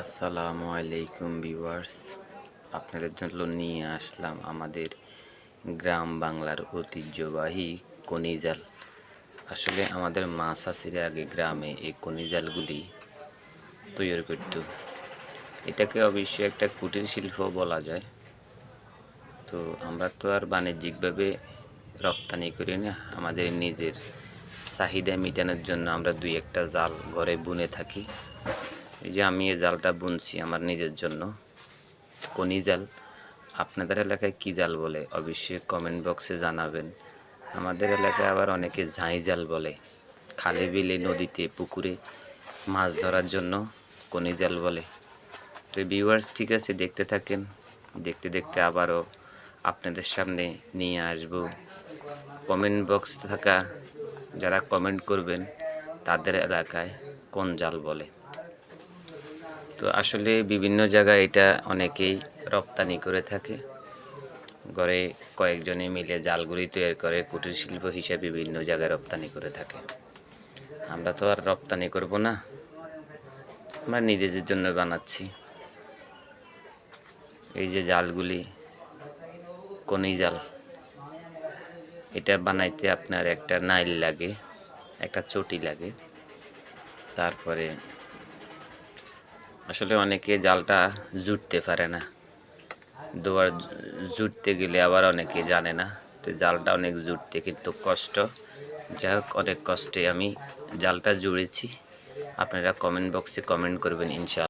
আসসালামু আলাইকুম ভিউয়ার্স। আপনাদের জন্য নিয়ে আসলাম আমাদের গ্রাম বাংলার ঐতিহ্যবাহী কনিজাল। আসলে আমাদের মা চাষিরা আগে গ্রামে এই কনিজালগুলি তৈরি করত। এটাকে অবশ্যই একটা কুটির শিল্প বলা যায়। তো আমরা তো আর বাণিজ্যিকভাবে রপ্তানি করি না, আমাদের নিজের চাহিদা মেটানোর জন্য আমরা দুই একটা জাল ঘরে বুনে থাকি। এই যে আমি এই জালটা বুনছি আমার নিজের জন্য, কোনি জাল। আপনাদের এলাকায় কী জাল বলে? অবশ্যই কমেন্ট বক্সে জানাবেন। আমাদের এলাকায় আবার অনেকে ঝাঁই জাল বলে। খালে বিলে, নদীতে, পুকুরে মাছ ধরার জন্য কোনি জাল বলে। তো ভিউয়ার্স ঠিক আছে, দেখতে থাকেন। দেখতে দেখতে আবারও আপনাদের সামনে নিয়ে আসব। কমেন্ট বক্স থাকা, যারা কমেন্ট করবেন, তাদের এলাকায় কোন জাল বলে? তো আসলে বিভিন্ন জায়গায় এটা অনেকেই রপ্তানি করে থাকে। ঘরে কয়েকজনে মিলে জালগুলি তৈরি করে, কুটির শিল্প হিসেবে বিভিন্ন জায়গায় রপ্তানি করে থাকে। আমরা তো আর রপ্তানি করব না, আমরা নিজেদের জন্য বানাচ্ছি। এই যে জালগুলি, কনি জাল, এটা বানাইতে আপনার একটা নাইল লাগে, একটা চটি লাগে। তারপরে আসলে অনেকে জালটা জুটতে পারে না। দুবার জুটতে গেলে আবার অনেকে জানে না। তো জালটা অনেক জুটতে কিন্তু কষ্ট। যাই হোক, অনেক কষ্টে আমি জালটা জুড়েছি। আপনারা কমেন্ট বক্সে কমেন্ট করবেন ইনশাআল্লাহ।